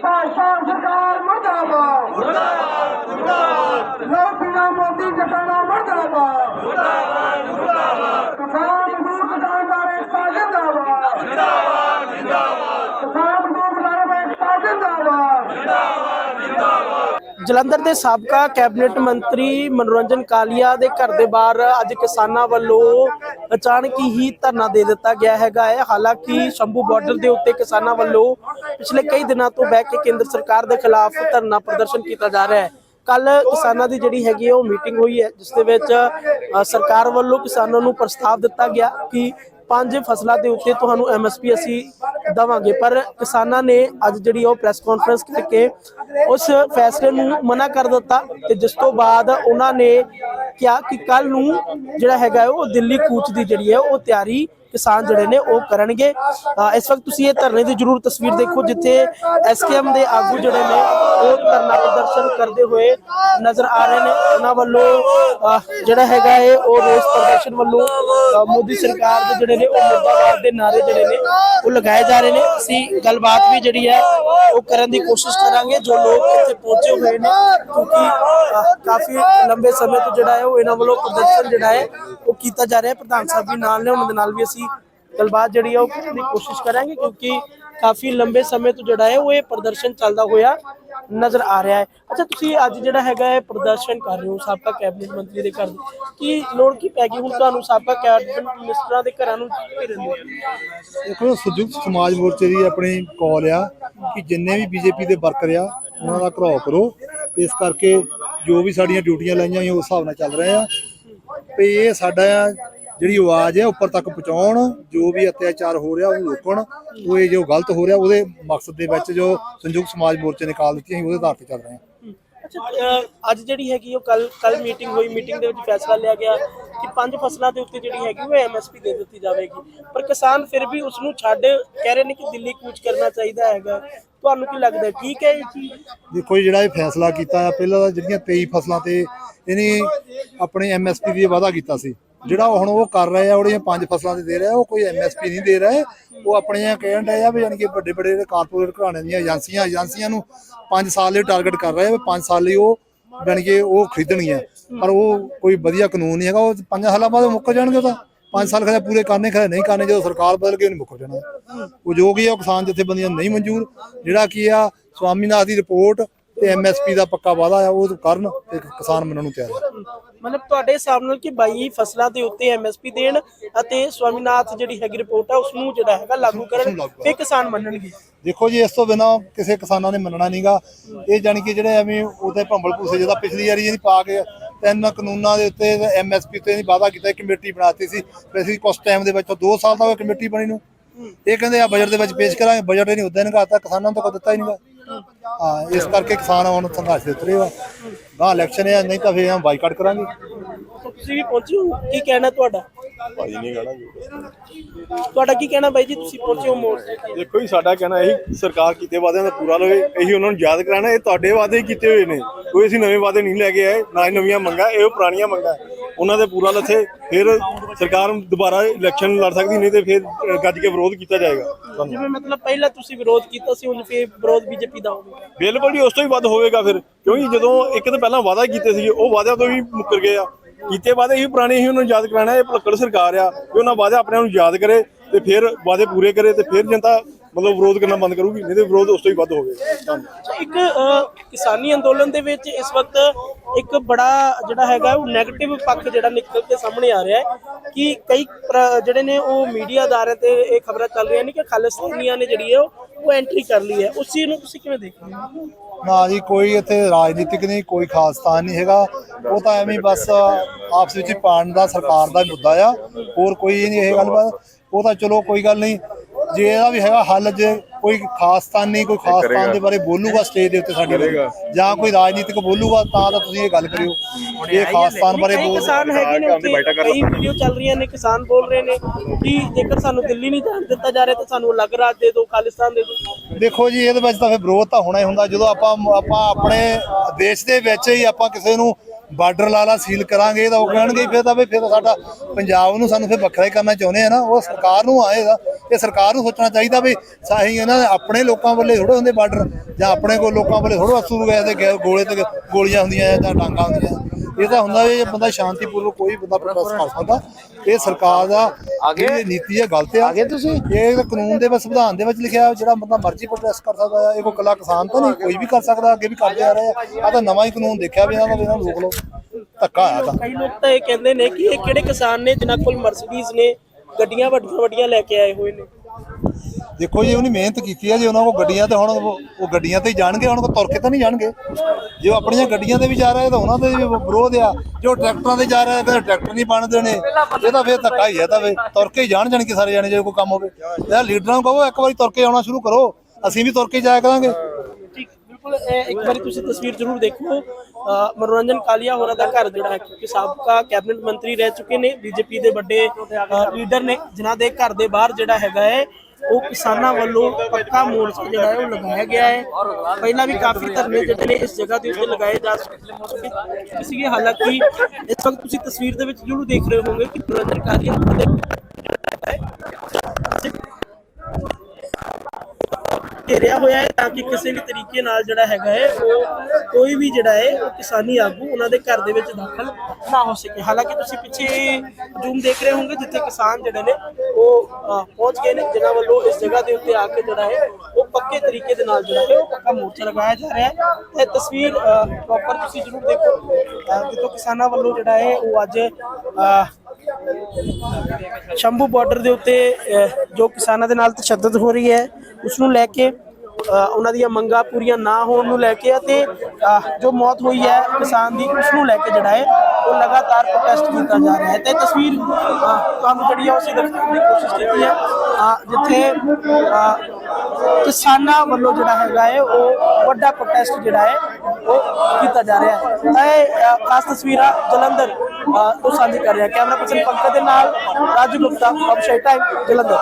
ਸ਼ਾਸਨ ਸਰਕਾਰ ਮਰਦਾਬਾਦ। ਮੁਰਦਾਬਾਦ ਮੁਰਦਾਬਾਦ। ਲੋ ਬਿਨਾ ਮੋਦੀ ਜਟਾਣਾ ਮਰਦਾਬਾਦ। ਮੁਰਦਾਬਾਦ ਮੁਰਦਾਬਾਦ। ਕਿਸਾਨ ਮਜ਼ਦੂਰ ਦੁਕਾਨਦਾਰ ਏਕਤਾ ਜਿੰਦਾਬਾਦ। ਜਿੰਦਾਬਾਦ ਜਿੰਦਾਬਾਦ। ਕਿਸਾਨ ਮਜ਼ਦੂਰ ਦੁਕਾਨਦਾਰ ਏਕਤਾ ਜਿੰਦਾਬਾਦ। ਜਲੰਧਰ ਦੇ ਸਾਬਕਾ ਕੈਬਨਿਟ ਮੰਤਰੀ ਮਨੋਰੰਜਨ ਕਾਲੀਆ ਦੇ ਘਰ ਦੇ ਬਾਹਰ ਅੱਜ ਕਿਸਾਨਾਂ ਵੱਲੋਂ ਅਚਾਨਕ ਹੀ ਧਰਨਾ ਦੇ ਦਿੱਤਾ ਗਿਆ ਹੈਗਾ ਹੈ। ਹਾਲਾਂਕਿ ਸ਼ੰਭੂ ਬਾਰਡਰ ਦੇ ਉੱਤੇ ਕਿਸਾਨਾਂ ਵੱਲੋਂ ਪਿਛਲੇ ਕਈ ਦਿਨਾਂ ਤੋਂ ਬਹਿ ਕੇ ਕੇਂਦਰ ਸਰਕਾਰ ਦੇ ਖਿਲਾਫ ਧਰਨਾ ਪ੍ਰਦਰਸ਼ਨ ਕੀਤਾ ਜਾ ਰਿਹਾ ਹੈ। ਕੱਲ ਕਿਸਾਨਾਂ ਦੀ ਜਿਹੜੀ ਹੈਗੀ ਹੈ ਉਹ ਮੀਟਿੰਗ ਹੋਈ ਹੈ, ਜਿਸ ਦੇ ਵਿੱਚ ਸਰਕਾਰ ਵੱਲੋਂ ਕਿਸਾਨਾਂ ਨੂੰ ਪ੍ਰਸਤਾਵ ਦਿੱਤਾ ਗਿਆ ਕਿ ਪੰਜ ਫਸਲਾਂ ਦੇ ਉੱਤੇ ਤੁਹਾਨੂੰ ਐਮਐਸਪੀ ਅਸੀਂ ਦਵਾਂਗੇ। ਪਰ ਕਿਸਾਨਾਂ ਨੇ ਅੱਜ ਜਿਹੜੀ ਉਹ ਪ੍ਰੈਸ ਕਾਨਫਰੰਸ ਕਰਕੇ ਉਸ ਫੈਸਲੇ ਨੂੰ ਮਨਾ ਕਰ ਦਿੱਤਾ ਤੇ ਜਿਸ ਤੋਂ ਬਾਅਦ ਉਹਨਾਂ ਨੇ ਕਿਹਾ ਕਿ ਕੱਲ ਨੂੰ ਜਿਹੜਾ ਹੈਗਾ ਉਹ ਦਿੱਲੀ ਕੂਚ ਦੀ ਜਿਹੜੀ ਹੈ ਉਹ ਤਿਆਰੀ ਕਿਸਾਨ ਜਿਹੜੇ ਨੇ ਉਹ ਕਰਨਗੇ। ਇਸ ਵਕਤ ਤੁਸੀਂ ਇਹ ਧਰਨੇ ਦੀ ਜ਼ਰੂਰ ਤਸਵੀਰ ਦੇਖੋ, ਜਿੱਥੇ ਐਸਕੇਐਮ ਦੇ ਆਗੂ ਜਿਹੜੇ ਨੇ, ਉਹ ਧਰਨਾ ਪ੍ਰਦਰਸ਼ਨ ਕਰਦੇ ਹੋਏ ਨਜ਼ਰ ਆ ਰਹੇ ਨੇ। ਉਹਨਾਂ ਵੱਲੋਂ ਜਿਹੜਾ ਹੈਗਾ ਹੈ ਉਹ ਰੋਸ ਪ੍ਰਦਰਸ਼ਨ ਵੱਲੋਂ ਮੋਦੀ ਸਰਕਾਰ ਦੇ ਜਿਹੜੇ ਨੇ, ਉਹ ਮੁਰਦਾਬਾਦ ਦੇ ਨਾਰੇ ਜਿਹੜੇ ਨੇ, ਉਹ ਲਗਾਏ ਜਾ ਰਹੇ ਨੇ। ਅਸੀਂ ਗੱਲਬਾਤ ਵੀ ਜਿਹੜੀ ਹੈ, ਉਹ ਕਰਨ ਦੀ ਕੋਸ਼ਿਸ਼ ਕਰਾਂਗੇ। ਜੋ ਲੋਕ ਇੱਥੇ ਪਹੁੰਚੇ ਹੋਏ ਨੇ, ਕਿਉਂਕਿ ਕਾਫੀ ਲੰਬੇ ਸਮੇਂ ਤੋਂ ਜਿਹੜਾ ਹੈ, ਉਹ ਇਹਨਾਂ ਵੱਲੋਂ ਪ੍ਰਦਰਸ਼ਨ ਜਿਹੜਾ ਹੈ, ਉਹ ਕੀਤਾ ਜਾ ਰਿਹਾ ਪ੍ਰਧਾਨ ਸਾਹਿਬ ਵੀ ਨਾਲ ਨੇ, ਉਹਨਾਂ ਦੇ ਨਾਲ ਵੀ ਅਸੀਂ ਗੱਲਬਾਤ ਜਿਹੜੀ ਹੈ ਉਹ ਕਰਨ ਦੀ ਕੋਸ਼ਿਸ਼ ਕਰਾਂਗੇ, ਕਿਉਂਕਿ ਕਾਫੀ ਲੰਬੇ ਸਮੇਂ ਤੋਂ ਜਿਹੜਾ ਹੈ ਉਹ ਇਹ ਪ੍ਰਦਰਸ਼ਨ ਚੱਲਦਾ ਹੋਇਆ ਨਜ਼ਰ ਆ ਰਿਹਾ ਹੈ। ਅੱਛਾ, ਤੁਸੀਂ ਅੱਜ ਜਿਹੜਾ ਹੈਗਾ ਹੈ ਪ੍ਰਦਰਸ਼ਨ ਕਰ ਰਹੇ ਹੋ ਸਾਬਕਾ ਕੈਬਨਿਟ ਮੰਤਰੀ ਦੇ ਘਰ ਕੀ ਲੋੜ ਕੀ ਪੈ ਗਈ? ਹੁਣ ਤੁਹਾਨੂੰ ਸਾਬਕਾ ਕੈਬਨਿਟ ਮਿਨਿਸਟਰਾਂ ਦੇ ਘਰਾਂ ਨੂੰ ਘੇਰਨ ਦੀ ਦੇਖੋ, ਸੰਯੁਕਤ ਸਮਾਜ ਮੋਰਚੇ ਦੀ ਆਪਣੀ ਕਾਲ ਆ ਕਿ ਜਿੰਨੇ ਵੀ ਬੀਜੇਪੀ ਦੇ ਵਰਕਰ ਆ, ਉਹਨਾਂ ਦਾ ਘਰਾਓ ਕਰੋ। ਇਸ ਕਰਕੇ ਜੋ ਵੀ ਸਾਡੀਆਂ ਡਿਊਟੀਆਂ ਲਾਈਆਂ ਹੋਈਆਂ, ਉਸ ਹਿਸਾਬ ਨਾਲ ਚੱਲ ਰਹੇ ਆ। ਤੇ ਇਹ ਸਾਡਾ ਜਿਹੜੀ ਆਵਾਜ਼ ਹੈ ਉੱਪਰ ਤੱਕ ਪਹੁੰਚਾਉਣ ਜੋ ਵੀ ਅਤਿਆਚਾਰ ਹੋ ਰਿਹਾ ਉਹਨੂੰ ਰੋਕਣ ਉਹ ਇਹ ਜੋ ਗਲਤ ਹੋ ਰਿਹਾ ਉਹਦੇ ਮਕਸਦ ਦੇ ਵਿੱਚ ਜੋ ਸੰਯੁਕਤ ਸਮਾਜ ਮੋਰਚੇ ਨੇ ਕਾਲ ਦਿੱਤੀ ਅਸੀਂ ਉਹਦੇ ਆਧਾਰ ਤੇ ਚੱਲ ਰਹੇ ਹਾਂ। ਅੱਜ ਜਿਹੜੀ ਹੈਗੀ ਉਹ ਕੱਲ ਕੱਲ ਮੀਟਿੰਗ ਹੋਈ ਮੀਟਿੰਗ ਦੇ ਵਿੱਚ ਫੈਸਲਾ ਲਿਆ ਗਿਆ ਕਿ ਪੰਜ ਫਸਲਾਂ ਦੇ ਉੱਤੇ ਜਿਹੜੀ ਹੈਗੀ ਉਹ ਐਮਐਸਪੀ ਦੇ ਦਿੱਤੀ ਜਾਵੇਗੀ। ਪਰ ਕਿਸਾਨ ਫਿਰ ਵੀ ਉਸ ਨੂੰ ਛੱਡ ਕਹਿ ਰਹੇ ਨੇ ਕਿ ਦਿੱਲੀ ਕੂਚ ਕਰਨਾ ਚਾਹੀਦਾ ਹੈਗਾ। ਤੁਹਾਨੂੰ ਕੀ ਲੱਗਦਾ? ਠੀਕ ਹੈ ਇਹ ਚੀਜ਼? ਦੇਖੋ ਜਿਹੜਾ ਇਹ ਫੈਸਲਾ ਕੀਤਾ ਆ ਪਹਿਲਾਂ ਜਿਹੜੀਆਂ 23 ਫਸਲਾਂ ਤੇ ਇਹਨੇ ਆਪਣੇ ਐਮਐਸਪੀ ਦੀ ਵਾਅਦਾ ਕੀਤਾ ਸੀ। ਜਿਹੜਾ ਹੁਣ ਉਹ ਕਰ ਰਹੇ ਆ, ਉਹਦੀਆਂ ਪੰਜ ਫਸਲਾਂ ਤੇ ਦੇ ਰਿਹਾ ਉਹ ਕੋਈ ਐਮਐਸਪੀ ਨਹੀਂ ਦੇ ਰਹੇ। ਉਹ ਆਪਣੀਆਂ ਕਹਿਣ ਡਏ ਆ ਵੀ ਯਾਨੀ ਕਿ ਵੱਡੇ ਵੱਡੇ ਕਾਰਪੋਰੇਟ ਘਰਾਣਿਆਂ ਦੀਆਂ ਏਜੰਸੀਆਂ ਏਜੰਸੀਆਂ ਨੂੰ 5 ਸਾਲ ਲਈ ਟਾਰਗੇਟ ਕਰ ਰਹੇ ਆ ਵੀ 5 ਸਾਲ ਲਈ ਉਹ ਯਾਨੀ ਕਿ ਉਹ ਖਰੀਦਣਗੀਆਂ। ਪਰ ਉਹ ਕੋਈ ਵਧੀਆ ਕਾਨੂੰਨ ਨਹੀਂ ਹੈਗਾ, ਉਹ 5 ਸਾਲਾਂ ਬਾਅਦ ਮੁੱਕ ਜਾਣਗੇ ਉਹ ਤਾਂ। 5 ਸਾਲ ਖਰੇ ਪੂਰੇ ਕਰਨੇ, ਖਰੇ ਨਹੀਂ ਕਰਨੇ, ਜਦੋਂ ਸਰਕਾਰ ਬਦਲ ਕੇ ਉਹਨੇ ਮੁੱਕ ਜਾਣਾ। ਉਹ ਜੋ ਕੀ ਆ ਕਿਸਾਨ ਜਥੇਬੰਦੀਆਂ ਨਹੀਂ ਮਨਜ਼ੂਰ। ਜਿਹੜਾ ਕੀ ਆ, ਸਵਾਮੀਨਾਥ ਦੀ ਰਿਪੋਰਟ ਤੇ ਐਮਐਸਪੀ ਦਾ ਪੱਕਾ ਵਾਅਦਾ ਆ ਉਹ ਕਰਨ ਤੇ ਕਿਸਾਨ ਮੰਨਣ ਨੂੰ ਤਿਆਰ ਹੈ ਮਤਲਬ ਤੁਹਾਡੇ ਹਿਸਾਬ ਨਾਲ ਕਿ 22 ਫਸਲਾਂ ਦੇ ਉੱਤੇ ਐਮਐਸਪੀ ਦੇਣ ਅਤੇ ਸਵਾਮੀਨਾਥ ਜਿਹੜੀ ਹੈਗੀ ਰਿਪੋਰਟ ਹੈ ਉਸ ਨੂੰ ਜਿਹੜਾ ਹੈਗਾ ਲਾਗੂ ਕਰਨ ਫਿਰ ਕਿਸਾਨ ਮੰਨਣਗੇ? ਦੇਖੋ ਜੀ ਇਸ ਤੋਂ ਬਿਨਾ ਕਿਸੇ ਕਿਸਾਨਾਂ ਨੇ ਮੰਨਣਾ ਨਹੀਂਗਾ ਇਹ ਜਾਣੀ ਕਿ ਜਿਹੜੇ ਐਵੇਂ ਉਹਦੇ ਭੰਬਲ ਭੂਸੇ ਜਿਹਦਾ ਪਿਛਲੀ ਵਾਰੀ ਇਹਦੀ ਪਾ ਕੇ ਤਿੰਨ ਕਾਨੂੰਨਾਂ ਦੇ ਉੱਤੇ ਐਮਐਸਪੀ ਤੇ ਇਹਦੀ ਵਾਅਦਾ ਕੀਤਾ ਕਮੇਟੀ ਬਣਾਤੀ ਸੀ। ਫਿਰ ਅਸੀਂ ਕੁਝ ਟਾਈਮ ਦੇ ਵਿੱਚ 2 ਸਾਲ ਦਾ ਕਮੇਟੀ ਬਣੀ ਨੂੰ। ਇਹ ਕਹਿੰਦੇ ਆ ਬਜਟ ਦੇ ਵਿੱਚ ਪੇਸ਼ ਕਰਾਂਗੇ ਬਜਟ ਨਹੀਂ ਉਦਾਂ ਨਿਕਾਤਾ ਕਿਸਾਨਾਂ ਨੂੰ ਤਾਂ ਕੋਈ ਦਿੱਤਾ ਹੀ ਨਹੀਂਗਾ ਹਾਂ ਇਸ ਕਰਕੇ ਕਿਸਾਨ ਹੁਣ ਸੰਘਰਸ਼ ਦੇ ਉਤਰੇ ਵਾ ਗਾਂ ਇਲੈਕਸ਼ਨ ਹੈ ਨਹੀਂ ਤਾਂ ਫਿਰ ਹਮ ਬਾਈਕਾਟ ਕਰਾਂਗੇ। ਤੁਸੀਂ ਵੀ ਪਹੁੰਚੇ ਹੋ? ਕੀ ਕਹਿਣਾ ਤੁਹਾਡਾ? ਭਾਜੀ ਨਹੀਂ ਕਹਿਣਾ ਤੁਹਾਡਾ ਕੀ ਕਹਿਣਾ ਬਾਈ ਜੀ? ਤੁਸੀਂ ਪਹੁੰਚੇ ਹੋ ਮੋਰਚੇ ਤੇ? ਦੇਖੋ ਜੀ ਸਾਡਾ ਕਹਿਣਾ ਇਹੀ ਸਰਕਾਰ ਕੀਤੇ ਵਾਅਦਿਆਂ ਦਾ ਪੂਰਾ ਲਵੇ। ਇਹੀ ਉਹਨਾਂ ਨੂੰ ਯਾਦ ਕਰਾਣਾ ਇਹ ਤੁਹਾਡੇ ਵਾਅਦੇ ਹੀ ਕੀਤੇ ਹੋਏ ਨੇ। ਕੋਈ ਅਸੀਂ ਨਵੇਂ ਵਾਅਦੇ ਨਹੀਂ ਲੈ ਕੇ ਆਏ ਨਾ ਹੀ ਨਵੀਆਂ ਮੰਗਾਂ ਇਹ ਪੁਰਾਣੀਆਂ ਮੰਗਾਂ। ਉਹਨਾਂ ਦੇ ਪੂਰਾ ਲੱਥੇ ਫਿਰ ਸਰਕਾਰ ਦੁਬਾਰਾ ਇਲੈਕਸ਼ਨ ਲੜ ਸਕਦੀ ਨਹੀਂ ਤੇ ਫਿਰ ਗੱਜ ਕੇ ਵਿਰੋਧ ਕੀਤਾ ਜਾਏਗਾ। ਜਿਵੇਂ ਮਤਲਬ ਪਹਿਲਾਂ ਤੁਸੀਂ ਵਿਰੋਧ ਕੀਤਾ ਸੀ ਹੁਣ ਫਿਰ ਵਿਰੋਧ ਬੀਜੇਪੀ ਦਾ ਹੋਵੇਗਾ ਬਿਲਕੁਲ ਜੀ ਉਸ ਤੋਂ ਹੀ ਵੱਧ ਹੋਵੇਗਾ ਫਿਰ। ਕਿਉਂਕਿ ਜਦੋਂ ਇੱਕ ਤਾਂ ਪਹਿਲਾਂ ਵਾਅਦਾ ਕੀਤੇ ਸੀਗੇ ਉਹ ਵਾਅਦਿਆਂ ਤੋਂ ਵੀ ਮੁੱਕਰ ਗਏ ਆ। ਕੀਤੇ ਵਾਅਦੇ ਹੀ ਪੁਰਾਣੇ ਹੀ ਉਹਨਾਂ ਨੂੰ ਯਾਦ ਕਰਾਣਾ ਇਹ ਭੁਲੱਕੜ ਸਰਕਾਰ ਆ ਕਿ ਉਹਨਾਂ ਵਾਅਦੇ ਆਪਣੇ ਆਪ ਨੂੰ ਯਾਦ ਕਰੇ ਤੇ ਫਿਰ ਵਾਅਦੇ ਪੂਰੇ ਕਰੇ ਤੇ ਫਿਰ ਜਨਤਾ ਮਤਲਬ ਵਿਰੋਧ ਕਰਨਾ ਬੰਦ ਕਰੂਗੀ ਨਹੀਂ ਤੇ ਵਿਰੋਧ ਉਸ ਤੋਂ ਹੀ ਵੱਧ ਹੋਵੇਗਾ ਧੰਨਵਾਦ ਇੱਕ ਕਿਸਾਨੀ ਅੰਦੋਲਨ ਦੇ ਵਿੱਚ ਇਸ ਵਕਤ ਇੱਕ ਬੜਾ ਜਿਹੜਾ ਹੈਗਾ ਉਹ 네ਗੇਟਿਵ ਪੱਖ ਜਿਹੜਾ ਨਿਕਲ ਕੇ ਸਾਹਮਣੇ ਆ ਰਿਹਾ ਹੈ ਕਿ ਕਈ ਪ੍ਰ- ਜਿਹੜੇ ਨੇ ਉਹ ਮੀਡੀਆ ਅਦਾਰੇ ਤੇ ਇਹ ਖਬਰਾਂ ਚੱਲ ਰਹੀਆਂ ਨੇ ਕਿ ਖਾਲਿਸਤਾਨੀਆਂ ਨੇ ਜਿਹੜੀ ਹੈ ਉਹ ਉਹ ਐਂਟਰੀ ਕਰ ਲਈ ਹੈ। ਉਸ ਚੀਜ਼ ਨੂੰ ਤੁਸੀਂ ਕਿਵੇਂ ਦੇਖਦੇ ਹੋ? ਨਾ ਜੀ ਕੋਈ ਇੱਥੇ ਰਾਜਨੀਤਿਕ ਨਹੀਂ ਕੋਈ ਖਾਸ ਸਥਾਨ ਨਹੀਂ ਹੈਗਾ। ਉਹ ਤਾਂ ਐਵੇਂ ਹੀ ਬਸ ਆਪਸ ਵਿੱਚ ਪਾਣ ਦਾ ਸਰਕਾਰ ਦਾ ਮੁੱਦਾ ਆ। ਹੋਰ ਕੋਈ ਨਹੀਂ ਇਹ ਗੱਲਬਾਤ। ਉਹ ਤਾਂ ਚਲੋ ਕੋਈ ਗੱਲ ਨਹੀਂ। ਜੇ ਇਹਦਾ ਵੀ ਹੈਗਾ ਹੱਲ ਜੇ ਕੋਈ ਖਾਸ ਸਥਾਨ ਨਹੀਂ ਕੋਈ ਖਾਸ ਸਥਾਨ ਦੇ ਬਾਰੇ ਬੋਲੂਗਾ ਸਟੇਜ ਦੇ ਉੱਤੇ ਸਾਡੇ ਵੱਲ, ਜਾਂ ਕੋਈ ਰਾਜਨੀਤਿਕ ਬੋਲੂਗਾ ਤਾਂ ਤਾਂ ਤੁਸੀਂ ਇਹ ਗੱਲ ਕਰਿਓ। ਇਹ ਖਾਸ ਸਥਾਨ ਬਾਰੇ ਬੋਲ ਕਿਸਾਨ ਹੈਗੇ ਨੇ ਉੱਥੇ ਕਈ ਵੀਡੀਓ ਚੱਲ ਰਹੀਆਂ ਨੇ ਕਿਸਾਨ ਬੋਲ ਰਹੇ ਨੇ ਕਿ ਜੇਕਰ ਸਾਨੂੰ ਦਿੱਲੀ ਨਹੀਂ ਜਾਣ ਦਿੱਤਾ ਜਾ ਰਿਹਾ ਤਾਂ ਸਾਨੂੰ ਅਲੱਗ ਰਾਜ ਦੇ ਦਿਓ ਖਾਲਿਸਤਾਨ ਦੇ ਦਿਓ। ਦੇਖੋ ਜੀ ਇਹਦੇ ਵਿੱਚ ਤਾਂ ਫਿਰ ਵਿਰੋਧ ਤਾਂ ਹੋਣਾ ਹੀ ਹੁੰਦਾ। ਜਦੋਂ ਆਪਾਂ ਆਪਾਂ ਆਪਣੇ ਦੇਸ਼ ਦੇ ਵਿੱਚ ਹੀ ਆਪਾਂ ਕਿਸੇ ਨੂੰ ਬਾਰਡਰ ਲਾ ਲਾ ਸੀਲ ਕਰਾਂਗੇ ਤਾਂ ਉਹ ਕਹਿਣਗੇ ਫਿਰ ਤਾਂ ਵੀ ਫਿਰ ਸਾਡਾ ਪੰਜਾਬ ਨੂੰ ਸਾਨੂੰ ਫਿਰ ਵੱਖਰਾ ਹੀ ਕਰਨਾ ਚਾਹੁੰਦੇ ਆ ਨਾ, ਉਹ ਸਰਕਾਰ ਨੂੰ ਆਏਗਾ ਇਹ ਸਰਕਾਰ ਨੂੰ ਸੋਚਣਾ ਚਾਹੀਦਾ ਵੀ ਸਾਹੀ ਇਹਨਾਂ ਦੇ ਆਪਣੇ ਲੋਕਾਂ ਵੱਲੇ ਥੋੜੇ ਹੁੰਦੇ ਬਾਰਡਰ ਜਾਂ ਆਪਣੇ ਕੋਲ ਲੋਕਾਂ ਵੱਲੇ ਥੋੜਾ ਅਸੂਰ ਗਏ ਤੇ ਗੋਲੇ ਤੇ ਗੋਲੀਆਂ ਹੁੰਦੀਆਂ ਜਾਂ ਡਾਂਗਾ ਹੁੰਦੀਆਂ। ਇਹ ਤਾਂ ਹੁੰਦਾ ਵੀ ਇਹ ਬੰਦਾ ਸ਼ਾਂਤੀਪੂਰਵਕ ਕੋਈ ਬੰਦਾ ਪ੍ਰੋਟੈਸਟ ਕਰ ਸਕਦਾ। ਇਹ ਸਰਕਾਰ ਦਾ ਜਿਹੜੀ ਨੀਤੀ ਹੈ ਗਲਤ ਆ। ਆਗੇ ਤੁਸੀਂ? ਇਹ ਕਾਨੂੰਨ ਦੇ ਵਿੱਚ ਸੰਵਿਧਾਨ ਦੇ ਵਿੱਚ ਲਿਖਿਆ ਹੈ, ਜਿਹੜਾ ਬੰਦਾ ਮਰਜ਼ੀ ਪ੍ਰੋਟੈਸਟ ਕਰ ਸਕਦਾ ਆ ਇਹ ਕੋਈ ਕੱਲਾ ਕਿਸਾਨ ਤਾਂ ਨਹੀਂ ਕੋਈ ਵੀ ਕਰ ਸਕਦਾ ਅੱਗੇ ਵੀ ਕਰਦੇ ਆ ਰਹੇ ਆ। ਆ ਤਾਂ ਨਵਾਂ ਹੀ ਕਾਨੂੰਨ ਦੇਖਿਆ ਵੀ ਇਹਨਾਂ ਦਾ ਇਹਨਾਂ ਨੂੰ ਰੋਕ ਲਓ। ਧੱਕਾ ਆਇਆ ਤਾਂ। ਕਈ ਲੋਕ ਤਾਂ ਇਹ ਕਹਿੰਦੇ ਨੇ ਕਿ ਇਹ ਕਿਹੜੇ ਕਿਸਾਨ ਨੇ ਜਿਨ੍ਹਾਂ ਕੋਲ ਮਰਸੀਡੀਜ਼ ਨੇ ਗੱਡੀਆਂ ਵੱਡੀਆਂ ਵੱਡੀਆਂ ਲੈ ਕੇ ਆਏ ਹੋਏ ਨੇ। ਦੇਖੋ ਜੀ, ਉਹਨੇ ਮਿਹਨਤ ਕੀਤੀ ਹੈ ਜੇ ਉਹਨਾਂ ਕੋਲ ਗੱਡੀਆਂ ਤੇ ਹੁਣ ਉਹ ਗੱਡੀਆਂ ਤੇ ਹੀ ਜਾਣਗੇ ਉਹਨਾਂ ਕੋਲ ਤੁਰ ਕੇ ਤਾਂ ਨਹੀਂ ਜਾਣਗੇ। ਜੇ ਆਪਣੀਆਂ ਗੱਡੀਆਂ ਤੇ ਵੀ ਜਾ ਰਹੇ ਤਾਂ ਉਹਨਾਂ ਦੇ ਵੀ ਵਿਰੋਧ ਆ। ਜੋ ਟਰੈਕਟਰਾਂ ਤੇ ਜਾ ਰਹੇ ਤਾਂ ਟਰੈਕਟਰ ਨਹੀਂ ਬਣ ਦੇਣੇ ਇਹ ਤਾਂ ਫਿਰ ਧੱਕਾ ਹੀ ਹੈ ਤਾਂ ਫਿਰ ਤੁਰ ਕੇ ਹੀ ਜਾਣ ਜਾਣਗੇ ਸਾਰੇ ਜਾਣੇ, ਜੇ ਕੋਈ ਕੰਮ ਹੋਵੇ। ਇਹ ਲੀਡਰਾਂ ਨੂੰ ਕਹੋ, ਇੱਕ ਵਾਰੀ ਤੁਰ ਕੇ ਆਉਣਾ ਸ਼ੁਰੂ ਕਰੋ। ਅਸੀਂ ਵੀ ਤੁਰ ਕੇ ਜਾਇਆ ਕਰਾਂਗੇ। ਬਿਲਕੁਲ ਇੱਕ ਵਾਰੀ ਤੁਸੀਂ ਤਸਵੀਰ ਜ਼ਰੂਰ ਦੇਖੋ। ਮਨੋਰੰਜਨ ਕਾਲੀਆ ਹੋਰਾਂ ਦਾ ਘਰ ਜਿਹੜਾ ਹੈ, ਕਿਉਂਕਿ ਸਾਬਕਾ ਕੈਬਨਿਟ ਮੰਤਰੀ ਰਹਿ ਚੁੱਕੇ ਨੇ, ਬੀਜੇਪੀ ਦੇ ਵੱਡੇ ਲੀਡਰ ਨੇ, ਜਿਨ੍ਹਾਂ ਦੇ ਘਰ ਦੇ ਬਾਹਰ ਜਿਹੜਾ ਹੈਗਾ ਹੈ ਉਹ ਕਿਸਾਨਾਂ ਵੱਲੋਂ ਪੱਕਾ ਮੋਰਚਾ ਜਿਹੜਾ ਹੈ ਉਹ ਲਗਾਇਆ ਗਿਆ ਹੈ। ਪਹਿਲਾਂ ਵੀ ਕਾਫੀ ਧਰਨੇ ਜਿਹੜੇ ਨੇ ਇਸ ਜਗ੍ਹਾ ਦੇ ਉੱਤੇ ਲਗਾਏ ਜਾ ਚੁੱਕੇ ਸੀਗੇ ਹਾਲਾਂਕਿ ਇਸ ਵਕਤ ਤੁਸੀਂ ਤਸਵੀਰ ਦੇ ਵਿੱਚ ਜ਼ਰੂਰ ਦੇਖ ਰਹੇ ਹੋਵੋਗੇ ਕਿ ਮਨੋਰੰਜਨ ਘੇਰਿਆ ਹੋਇਆ ਹੈ ਤਾਂ ਕਿ ਕਿਸੇ ਵੀ ਤਰੀਕੇ ਨਾਲ ਜਿਹੜਾ ਹੈਗਾ ਹੈ, ਉਹ ਕੋਈ ਵੀ ਜਿਹੜਾ ਹੈ, ਉਹ ਕਿਸਾਨੀ ਆਗੂ ਉਹਨਾਂ ਦੇ ਘਰ ਦੇ ਵਿੱਚ ਦਾਖਲ ਨਾ ਹੋ ਸਕੇ। ਹਾਲਾਂਕਿ ਤੁਸੀਂ ਪਿੱਛੇ ਜੂਮ ਦੇਖ ਰਹੇ ਹੋਵੋਗੇ ਜਿੱਥੇ ਕਿਸਾਨ ਜਿਹੜੇ ਨੇ ਉਹ ਪਹੁੰਚ ਗਏ ਨੇ ਜਿਨ੍ਹਾਂ ਵੱਲੋਂ ਇਸ ਜਗ੍ਹਾ ਦੇ ਉੱਤੇ ਆ ਕੇ ਜਿਹੜਾ ਹੈ ਉਹ ਪੱਕੇ ਤਰੀਕੇ ਦੇ ਨਾਲ ਜਿਹੜਾ ਹੈ ਉਹ ਪੱਕਾ ਮੋਰਚਾ ਲਗਾਇਆ ਜਾ ਰਿਹਾ ਹੈ। ਇਹ ਤਸਵੀਰ ਪ੍ਰੋਪਰ ਤੁਸੀਂ ਜ਼ਰੂਰ ਦੇਖੋ। ਅ, ਜਿੱਥੋਂ ਕਿਸਾਨਾਂ ਵੱਲੋਂ ਜਿਹੜਾ ਹੈ ਉਹ ਅੱਜ ਸ਼ੰਭੂ ਬਾਰਡਰ ਦੇ ਉੱਤੇ ਜੋ ਕਿਸਾਨਾਂ ਦੇ ਨਾਲ ਤਸ਼ੱਦਦ ਹੋ ਰਹੀ ਹੈ ਉਸ ਨੂੰ ਲੈ ਕੇ ਉਹਨਾਂ ਦੀਆਂ ਮੰਗਾਂ ਪੂਰੀਆਂ ਨਾ ਹੋਣ ਨੂੰ ਲੈ ਕੇ ਅਤੇ ਜੋ ਮੌਤ ਹੋਈ ਹੈ ਕਿਸਾਨ ਦੀ ਉਸ ਨੂੰ ਲੈ ਕੇ ਜਿਹੜਾ ਹੈ ਉਹ ਲਗਾਤਾਰ ਪ੍ਰੋਟੈਸਟ ਕੀਤਾ ਜਾ ਰਿਹਾ ਹੈ। ਤੇ ਤਸਵੀਰ ਤੁਹਾਨੂੰ ਜਿਹੜੀ ਹੈ ਉਸੇ ਦਿਖਾਉਣ ਦੀ ਕੋਸ਼ਿਸ਼ ਕੀਤੀ ਹੈ। ਜਿੱਥੇ ਕਿਸਾਨਾਂ ਵੱਲੋਂ ਜਿਹੜਾ ਹੈਗਾ ਹੈ, ਉਹ ਵੱਡਾ ਪ੍ਰੋਟੈਸਟ ਜਿਹੜਾ ਹੈ, ਉਹ ਕੀਤਾ ਜਾ ਰਿਹਾ ਹੈ। ਤਾਂ ਇਹ ਖਾਸ ਤਸਵੀਰਾਂ ਜਲੰਧਰ ਤੋਂ ਸਾਂਝੀ ਕਰ ਰਿਹਾ ਕੈਮਰਾ ਪਰਸਨ ਪੰਕਜ ਦੇ ਨਾਲ ਰਾਜੂ ਗੁਪਤਾ ਅਬਸ਼ੇ ਟਾਈਮ ਜਲੰਧਰ।